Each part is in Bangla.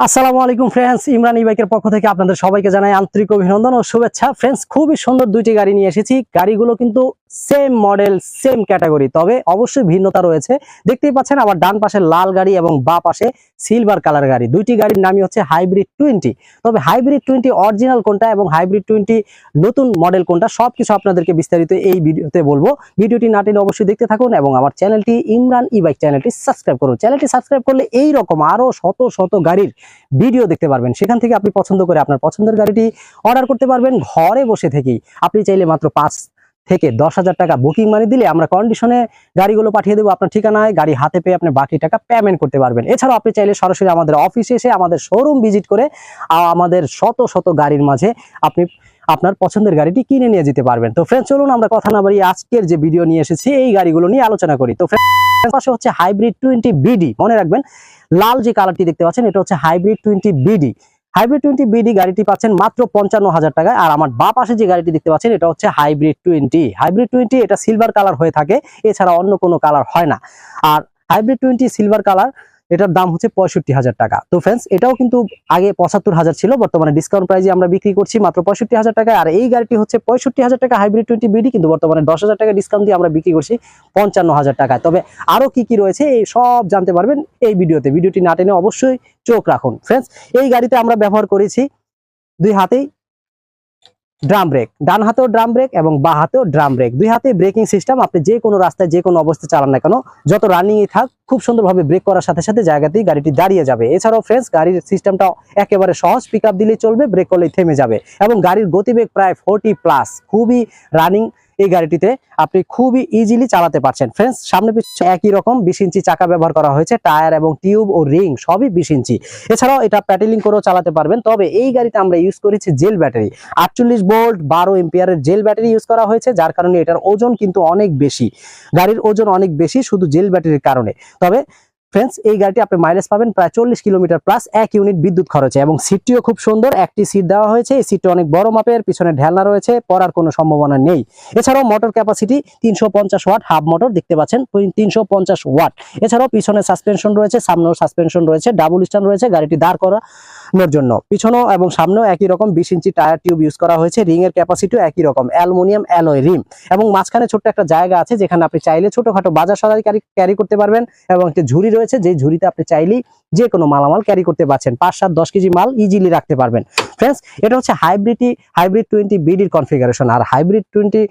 আসসালামু আলাইকুম ফ্রেন্ডস ইমরান ই বাইকের পক্ষ থেকে আপনাদের সবাইকে জানাই আন্তরিক অভিনন্দন ও শুভেচ্ছা। ফ্রেন্ডস খুবই সুন্দর দুইটি গাড়ি নিয়ে এসেছি। গাড়িগুলো কিন্তু সেম মডেল সেম ক্যাটাগরি তবে অবশ্যই ভিন্নতা রয়েছে। দেখতেই পাচ্ছেন আমার ডান পাশে লাল গাড়ি এবং বা পাশে সিলভার কালার গাড়ি। দুইটি গাড়ির নামই হচ্ছে হাইব্রিড টোয়েন্টি তবে হাইব্রিড টোয়েন্টি অরিজিনাল কোনটা এবং হাইব্রিড টোয়েন্টি নতুন মডেল কোনটা, সবকিছু আপনাদেরকে বিস্তারিত এই ভিডিওতে বলব। ভিডিওটি না অবশ্যই দেখতে থাকুন এবং আমার চ্যানেলটি ইমরান ই বাইক চ্যানেলটি সাবস্ক্রাইব করুন। চ্যানেলটি সাবস্ক্রাইব করলে এই রকম আরও শত শত গাড়ির ভিডিও দেখতে পারবেন। সেখান থেকে আপনি পছন্দ করে আপনার পছন্দের গাড়িটি অর্ডার করতে পারবেন। ঘরে বসে থেকেই। আপনি চাইলে মাত্র পাঁচ থেকে দশ হাজার টাকা বুকিং মানি দিলে আমরা কন্ডিশনে গাড়িগুলো পাঠিয়ে দেবো আপনার ঠিকানায়, গাড়ি হাতে পেয়ে আপনি বাকি টাকা পেমেন্ট করতে পারবেন। এছাড়াও আপনি চাইলে সরাসরি আমাদের অফিসে এসে আমাদের শোরুম ভিজিট করে আমাদের শত শত গাড়ির মাঝে আপনি আপনার পছন্দের গাড়িটি কিনে নিয়ে যেতে পারবেন। তো ফ্রেন্ড চলুন আমরা কথা না বাড়িয়ে আজকের যে ভিডিও নিয়ে এসেছি, এই গাড়িগুলো নিয়ে আলোচনা করি। তো পাশে হচ্ছে হাইব্রিড টোয়েন্টি বিডি মনে রাখবেন, লাল যে কালারটি দেখতে পাচ্ছেন, এটা হচ্ছে hybrid twenty BD hybrid twenty BD গাড়িটি পাচ্ছেন মাত্র পঞ্চান্ন হাজার টাকায়। আর আমার বা পাশে যে গাড়িটি দেখতে পাচ্ছেন, এটা হচ্ছে হাইব্রিড টোয়েন্টি হাইব্রিড টোয়েন্টি এটা সিলভার কালার হয়ে থাকে, এছাড়া অন্য কোনো কালার হয় না। আর হাইব্রিড টোয়েন্টি সিলভার কালার এটার দাম হচ্ছে পঁয়ষট্টি হাজার টাকা। তো ফ্রেন্ডস এটাও কিন্তু আগে পঁচাত্তর হাজার ছিল, বর্তমানে ডিসকাউন্ট প্রাইজে আমরা বিক্রি করছি মাত্র পঁয়ষট্টি হাজার টাকা আর এই গাড়িটি হচ্ছে পঁয়ষট্টি হাজার টাকা হাইব্রিড টোয়েন্টি বিডি কিন্তু বর্তমানে দশ হাজার টাকা ডিসকাউন্ট দিয়ে আমরা বিক্রি করছি পঞ্চান্ন হাজার টাকায়। তবে আরও কি কি রয়েছে, এই সব জানতে পারবেন এই ভিডিওতে। ভিডিওটি না টেনে অবশ্যই চোখ রাখুন। ফ্রেন্ডস এই গাড়িতে আমরা ব্যবহার করেছি দুই হাতেই ড্রাম ব্রেক ডান হাতেও ড্রাম ব্রেক এবং বা হাতেও ড্রাম ব্রেক দুই হাতে ব্রেকিং সিস্টেম আপনি যে কোনো রাস্তায় যে কোনো অবস্থায় চালান না কেন, যত রানিং এ থাক, খুব সুন্দরভাবে ব্রেক করার সাথে সাথে জায়গাতেই গাড়িটি দাঁড়িয়ে যাবে। এছাড়াও ফ্রেন্ডস গাড়ির সিস্টেমটা একেবারে সহজ পিক দিলে চলবে ব্রেক করলেই থেমে যাবে। এবং গাড়ির গতিবেগ প্রায় ফোরটি প্লাস খুবই রানিং এই গাড়িটিতে আপনি খুবই ইজিলি চালাতে পারছেন। ফ্রেন্ডস সামনে পিছনে একই রকম বিশ ইঞ্চি চাকা ব্যবহার করা হয়েছে, টায়ার এবং টিউব ও রিং সবই বিশ ইঞ্চি। এছাড়াও এটা প্যাটেলিং করেও চালাতে পারবেন, তবে এই গাড়িতে আমরা ইউজ করেছি জেল ব্যাটারি আটচল্লিশ ভোল্ট বারো এম্পিয়ারের জেল ব্যাটারি ইউজ করা হয়েছে, যার কারণে এটার ওজন কিন্তু অনেক বেশি। গাড়ির ওজন অনেক বেশি শুধু জেল ব্যাটারির কারণে। তবে ফ্রেন্ডস এই গাড়িটি আপনি মাইলেজ পাবেন প্রায় চল্লিশ কিলোমিটার প্লাস এক ইউনিট বিদ্যুৎ খরচে এবং সিটটিও খুব সুন্দর। একটি সিট দেওয়া হয়েছে। এই সিটটি অনেক বড় মাপের, পিছনে ঢেলনা রয়েছে পড়ার কোনো সম্ভাবনা নেই। এছাড়াও মোটর ক্যাপাসিটি তিনশো পঞ্চাশ ওয়াট হাফ মোটর দেখতে পাচ্ছেন তিনশো পঞ্চাশ ওয়াট এছাড়াও পিছনে সাসপেনশন রয়েছে, সামনেও সাসপেনশন রয়েছে ডাবল স্ট্যান্ড রয়েছে, গাড়িটি দাঁড় করানোর জন্য। পিছনেও এবং সামনেও একই রকম বিশ ইঞ্চি টায়ার টিউব ইউজ করা হয়েছে রিং এর ক্যাপাসিটিও একই রকম, অ্যালুমিনিয়াম, অ্যালয় রিম। এবং মাঝখানে ছোট্ট একটা জায়গা আছে যেখানে আপনি চাইলে ছোটখাটো বাজার সদাই ক্যারি করতে পারবেন এবং একটি ঝুড়ি রয়েছে যে ঝুড়িতে আপনি চাইলেই যে কোনো মালামাল ক্যারি করতে পারছেন। পাঁচ সাত দশ কেজি মাল ইজিলি রাখতে পারবেন। ফ্রেন্ডস এটা হচ্ছে হাইব্রিড হাইব্রিড টোয়েন্টি বিডির কনফিগারেশন আর হাইব্রিড টোয়েন্টি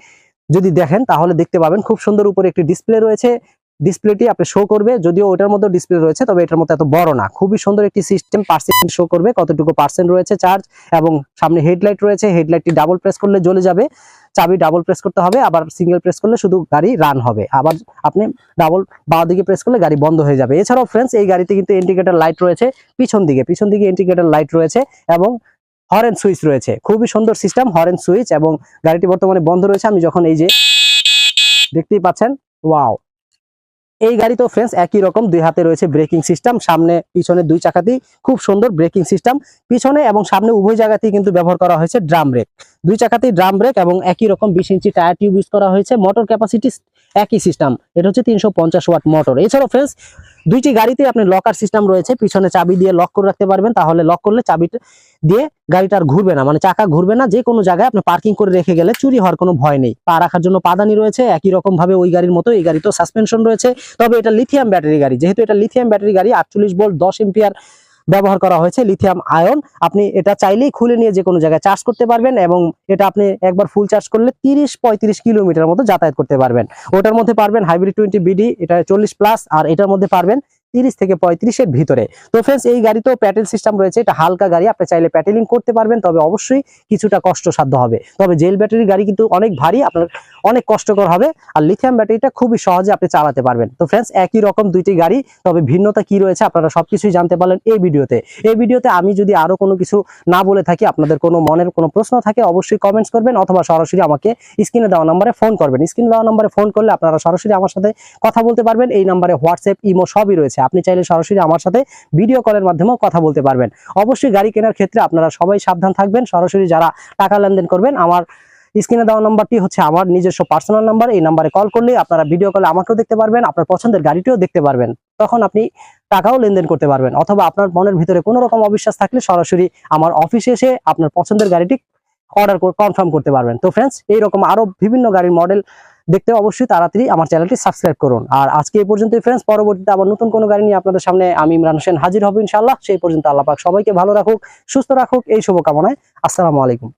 যদি দেখেন, তাহলে দেখতে পাবেন খুব সুন্দর উপরে একটি ডিসপ্লে রয়েছে। ডিসপ্লেটি আপনি শো করবে, যদিও ওটার মধ্যে ডিসপ্লে রয়েছে, তবে এটার মধ্যে এত বড় না। খুবই সুন্দর একটি সিস্টেম পার্সেন্ট শো করবে, কতটুকু পার্সেন্ট রয়েছে চার্জ এবং সামনে হেডলাইট রয়েছে হেডলাইটটি ডাবল প্রেস করলে জ্বলে যাবে, চাবি ডাবল প্রেস করতে হবে, আবার সিঙ্গেল প্রেস করলে শুধু গাড়ি রান হবে। আবার আপনি ডাবল বাঁ দিকে প্রেস করলে গাড়ি বন্ধ হয়ে যাবে। এছাড়াও ফ্রেন্ডস এই গাড়িতে কিন্তু ইন্ডিকেটার লাইট রয়েছে, পিছন দিকে পিছন দিকে ইন্ডিকেটার লাইট রয়েছে, এবং হরেন সুইচ রয়েছে। খুবই সুন্দর সিস্টেম হরেন সুইচ এবং গাড়িটি বর্তমানে বন্ধ রয়েছে। আমি যখন এই যে দেখতেই পাচ্ছেন ওয়াও এই গাড়ি তো ফ্রেন্ডস একই রকম, দুই হাতে রয়েছে ব্রেকিং সিস্টেম সামনে, পিছনে দুই চাকাতেই খুব সুন্দর ব্রেকিং সিস্টেম পিছনে এবং সামনে উভয় জায়গাতেই কিন্তু ব্যবহার করা হয়েছে ড্রাম ব্রেক দুই চাকাতেই ড্রাম ব্রেক এবং একই রকম বিশ ইঞ্চি টায়ার টিউব ইউজ করা হয়েছে মোটর ক্যাপাসিটি একই সিস্টেম এটা হচ্ছে তিনশো পঞ্চাশ ওয়াট মোটর এছাড়াও ফ্রেন্ডস দুইটি গাড়িতে আপনি লকার সিস্টেম রয়েছে, পিছনে চাবি দিয়ে লক করে রাখতে পারবেন, তাহলে লক করলে চাবিটা দিয়ে গাড়িটা আর ঘুরবে না মানে চাকা ঘুরবে না যে কোনো জায়গায় আপনি পার্কিং করে রেখে গেলে চুরি হওয়ার কোনো ভয় নেই। পা রাখার জন্য পাদানি রয়েছে, একই রকম ভাবে ওই গাড়ির মতো, এই গাড়িতেও সাসপেনশন রয়েছে, তবে এটা লিথিয়াম ব্যাটারি গাড়ি, যেহেতু এটা লিথিয়াম ব্যাটারি গাড়ি, আটচল্লিশ বোল্ট দশ এম্পিয়ার ব্যবহার করা হয়েছে লিথিয়াম আয়ন। আপনি এটা চাইলেই খুলে নিয়ে যে কোনো জায়গায় চার্জ করতে পারবেন এবং এটা আপনি একবার ফুল চার্জ করলে তিরিশ পঁয়ত্রিশ কিলোমিটার মতো যাতায়াত করতে পারবেন। ওটার মধ্যে পারবেন হাইব্রিড টোয়েন্টি বিডি, এটা চল্লিশ প্লাস, আর এটার মধ্যে পারবেন তিরিশ থেকে পঁয়ত্রিশের ভিতরে। তো ফ্রেন্ডস এই গাড়িতেও প্যাটেল সিস্টেম রয়েছে। এটা হালকা গাড়ি, আপনি চাইলে প্যাটেলিং করতে পারবেন, তবে অবশ্যই কিছুটা কষ্টসাধ্য হবে। তবে জেল ব্যাটারি গাড়ি কিন্তু অনেক ভারী, আপনার অনেক কষ্টকর হবে, আর লিথিয়াম ব্যাটারিটা খুবই সহজে আপনি চালাতে পারবেন। তো ফ্রেন্ডস একই রকম দুইটি গাড়ি, তবে ভিন্নতা কি রয়েছে আপনারা সবকিছুই জানতে পারলেন এই ভিডিওতে। এই ভিডিওতে আমি যদি আরও কোনো কিছু না বলে থাকি, আপনাদের কোনো মনের কোনো প্রশ্ন থাকে, অবশ্যই কমেন্টস করবেন, অথবা সরাসরি আমাকে স্ক্রিনে দেওয়া নম্বরে ফোন করবেন। স্ক্রিনে দেওয়া নম্বরে ফোন করলে আপনারা সরাসরি আমার সাথে কথা বলতে পারবেন। এই নম্বরে হোয়াটসঅ্যাপ ইমো সবই রয়েছে আপনি চাইলে সরাসরি আমার সাথে ভিডিও কলের মাধ্যমেও কথা বলতে পারবেন। অবশ্যই গাড়ি কেনার ক্ষেত্রে আপনারা সবাই সাবধান থাকবেন। সরাসরি যারা টাকা লেনদেন করবেন, আমার স্ক্রিনে দেওয়া নাম্বারটি হচ্ছে আমার নিজস্ব পার্সোনাল নাম্বার এই নাম্বারে কল করলে আপনারা ভিডিও কলে আমাকেও দেখতে পারবেন, আপনার পছন্দের গাড়িটিও দেখতে পারবেন। তখন আপনি টাকাও লেনদেন করতে পারবেন। অথবা আপনার মনের ভিতরে কোনো রকম অবিশ্বাস থাকলে সরাসরি আমার অফিসে এসে আপনার পছন্দের গাড়িটি অর্ডার কনফার্ম করতে পারবেন। তো ফ্রেন্ডস এইরকম আরও বিভিন্ন গাড়ির মডেল দেখতে অবশ্যই তাড়াতাড়ি আমার চ্যানেলটি সাবস্ক্রাইব করুন। আর আজকে এই পর্যন্ত ফ্রেন্ডস পরবর্তীতে আবার নতুন কোনো গাড়ি নিয়ে আপনাদের সামনে আমি ইমরান হোসেন হাজির হব ইনশাল্লাহ সেই পর্যন্ত আল্লাহ পাক সবাইকে ভালো রাখুক, সুস্থ রাখুক, এই শুভকামনায় আসসালামু আলাইকুম।